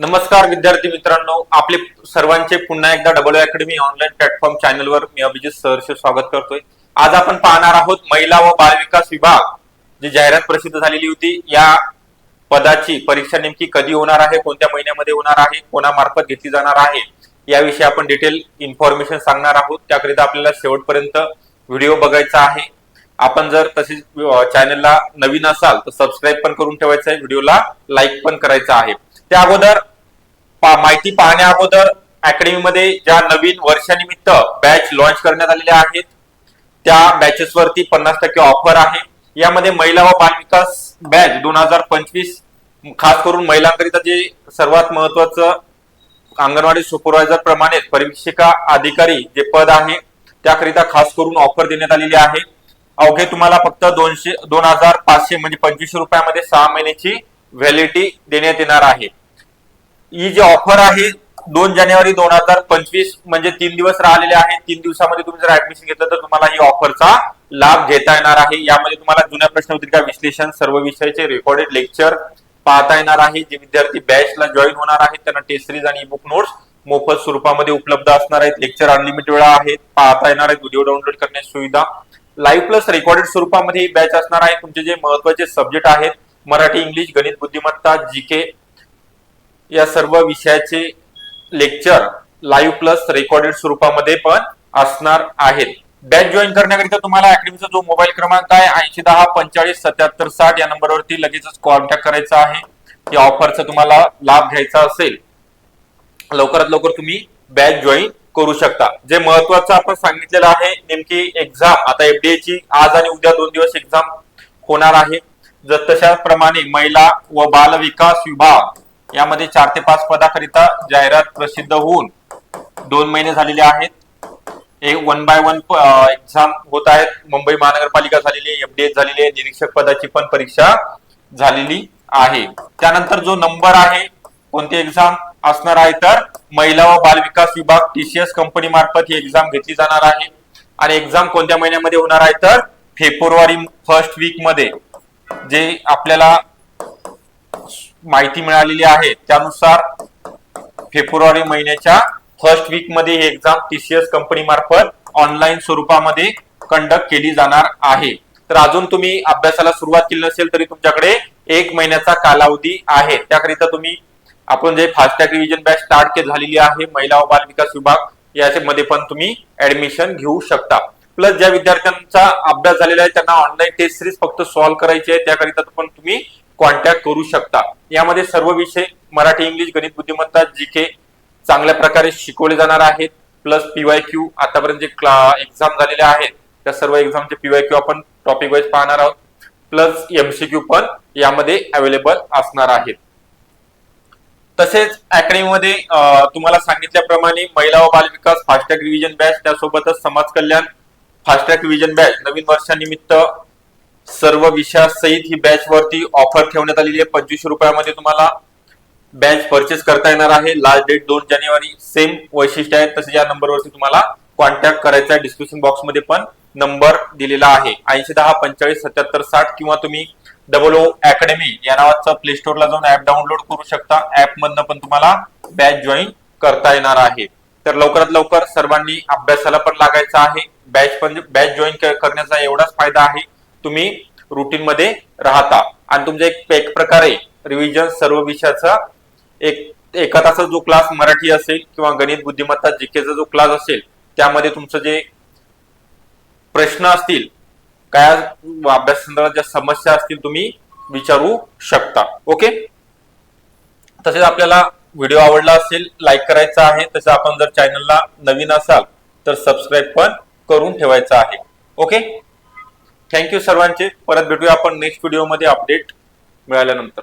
नमस्कार विद्यार्थी मित्रांनो आपले सर्वांचे पुन्हा एकदा डबल अकॅडमी ऑनलाईन प्लॅटफॉर्म चॅनलवर मी अभिजित सहर्ष स्वागत करतोय. आज आपण पाहणार आहोत महिला व बाल विकास विभाग जी जाहिरात प्रसिद्ध झालेली होती या पदाची परीक्षा नेमकी कधी होणार आहे कोणत्या महिन्यामध्ये होणार आहे कोणामार्फत घेतली जाणार आहे याविषयी आपण डिटेल इन्फॉर्मेशन सांगणार आहोत. त्याकरिता आपल्याला शेवटपर्यंत व्हिडिओ बघायचा आहे. आपण जर तसेच चॅनलला नवीन असाल तर सबस्क्राईब पण करून ठेवायचं आहे व्हिडिओला लाईक पण करायचा आहे. त्या अगोदर पा- माहिती पाहण्या अगोदर अकॅडमीमध्ये ज्या नवीन वर्षानिमित्त बॅच लॉन्च करण्यात आलेल्या आहेत त्या बॅचेसवरती पन्नास टक्के ऑफर आहे. यामध्ये महिला व बाल विकास बॅच दोन हजार पंचवीस खास करून महिलांकरिता जे सर्वात महत्वाचं अंगणवाडी सुपरवायझर प्रमाणेच परीक्षिका अधिकारी जे पद आहे त्याकरिता खास करून ऑफर देण्यात आलेली आहे. अवघे तुम्हाला फक्त दोनशे दोन हजार पाचशे म्हणजे पंचवीसशे रुपयामध्ये सहा महिन्याची व्हॅलिडिटी देण्यात येणार आहे. ही जी ऑफर आहे दोन जानेवारी दोन हजार पंचवीस म्हणजे तीन दिवस राहिलेले आहेत तीन दिवसामध्ये तुम्ही जर ऍडमिशन घेतलं तर तुम्हाला ही ऑफरचा लाभ घेता येणार आहे. यामध्ये तुम्हाला जुन्या प्रश्नपत्रिका विश्लेषण सर्व विषयाचे रेकॉर्डेड लेक्चर पाहता येणार आहे. जे विद्यार्थी बॅचला जॉईन होणार आहेत त्यांना टेस्ट सिरीज आणि बुक नोट्स मोफत स्वरूपामध्ये उपलब्ध असणार आहेत. लेक्चर अनलिमिटेड वेळा आहेत पाहता येणार आहेत व्हिडिओ डाउनलोड करण्याची सुविधा. लाईव्ह प्लस रेकॉर्डेड स्वरूपामध्ये ही बॅच असणार आहे. तुमचे जे महत्त्वाचे सब्जेक्ट आहेत मराठी इंग्लिश गणित बुद्धिमत्ता जीके या सर्व विषयाचे लेक्चर लाईव्ह प्लस रेकॉर्डेड स्वरूपामध्ये पण असणार आहेत. बॅच जॉईन करण्याकरिता तुम्हाला अकॅडमीचा जो मोबाईल क्रमांक आहे ऐंशी दहा पंचेचाळीस सत्याहत्तर साठ या नंबरवरती लगेचच कॉन्टॅक्ट करायचा आहे. या ऑफरचा तुम्हाला लाभ घ्यायचा असेल लवकरात लवकर तुम्ही बॅच जॉईन करू शकता. जे महत्वाचं आपण सांगितलेलं आहे नेमकी एक्झाम आता एफडीए ची आज आणि उद्या दोन दिवस एक्झाम होणार आहे. जर तशा प्रमाणे महिला व बाल विकास विभाग यामध्ये चार ते पाच पदाकरिता जाहिरात प्रसिद्ध होऊन दोन महिने झालेले आहेत. एक वन बाय वन एक्झाम होत आहेत. मुंबई महानगरपालिका झालेली आहे झालेली आहे निरीक्षक पदाची पण परीक्षा झालेली आहे. त्यानंतर जो नंबर आहे कोणती एक्झाम असणार आहे तर महिला व बाल विकास विभाग टीसीएस कंपनी मार्फत ही एक्झाम घेतली जाणार आहे. आणि एक्झाम कोणत्या महिन्यामध्ये होणार आहे तर फेब्रुवारी फर्स्ट वीकमध्ये जे आपल्याला माहिती मिळालेली आहे. त्यानुसार फेब्रुवारी महिन्याच्या फर्स्ट वीकमध्ये ही एक्झाम टीसीएस कंपनी मार्फत ऑनलाईन स्वरूपामध्ये कंडक्ट केली जाणार आहे. तर अजून तुम्ही अभ्यासाला सुरुवात केली नसेल तरी तुमच्याकडे एक महिन्याचा कालावधी आहे. त्याकरिता तुम्ही आपण जे fast track revision batch start के झालेली आहे महिला व बाल विकास विभाग याच्यामध्ये पण तुम्ही ऍडमिशन घेऊ शकता. प्लस ज्या विद्यार्थ्यांचा अभ्यास झालेला आहे त्यांना ऑनलाईन टेस्ट सिरीज फक्त सॉल्व्ह करायची आहे त्याकरिता पण तुम्ही कॉन्टॅक्ट करू शकता. यामध्ये सर्व विषय मराठी इंग्लिश गणित बुद्धिमत्ता जीके चांगल्या प्रकारे शिकवले जाणार आहेत. प्लस पीवाय क्यू आतापर्यंत जे एक्झाम झालेल्या आहेत त्या सर्व एक्झामचे पीवाय क्यू आपण टॉपिक वाईज पाहणार आहोत. प्लस एमसीक्यू पण यामध्ये अवेलेबल असणार आहेत. तसेच अकॅडमीमध्ये तुम्हाला सांगितल्याप्रमाणे महिला व बाल विकास फास्टॅग रिव्हिजन बॅच त्यासोबतच समाज कल्याण फास्टॅग रिव्हिजन बॅच नवीन वर्षानिमित्त सर्व विषयासहित ही बॅच वरती ऑफर ठेवण्यात आलेली आहे. पंचवीसशे रुपयामध्ये तुम्हाला बॅच परचेस करता येणार आहे. लास्ट डेट दोन जानेवारी सेम वैशिष्ट्य आहे. तसे या नंबरवरती तुम्हाला कॉन्टॅक्ट करायचा आहे. डिस्क्रिप्शन बॉक्समध्ये पण नंबर दिलेला आहे. ऐंशी दहा पंचेचाळीस सत्याहत्तर साठ किंवा तुम्ही डबल ओ अकॅडमी या नावाचं प्ले स्टोअरला जाऊन ऍप डाउनलोड करू शकता. ऍप मधनं पण तुम्हाला बॅच जॉईन करता येणार आहे. तर लवकरात लवकर सर्वांनी अभ्यासाला पण लागायचं आहे. बॅच पण बॅच जॉईन करण्याचा एवढाच फायदा आहे. तुम्ही रुटीन मध्ये राहता. आणि तुमचा एक एक प्रकारे रिव्हिजन सर्व विषयाचा एक एका तासाचा जो क्लास मराठी असेल किंवा गणित बुद्धिमत्ता जीकेचा जो क्लास असेल त्यामध्ये तुमचं जे प्रश्न असतील काय अभ्यास संदर्भात ज्या समस्या असतील तुम्ही विचारू शकता. ओके तसेच आपल्याला व्हिडिओ आवडला असेल लाईक करायचा आहे तसं आपण जर चॅनलला नवीन असाल तर सबस्क्राईब पण करून ठेवायचं आहे. ओके थँक्यू सर्वांचे. परत भेटूया आपण नेक्स्ट व्हिडिओमध्ये अपडेट मिळाल्यानंतर.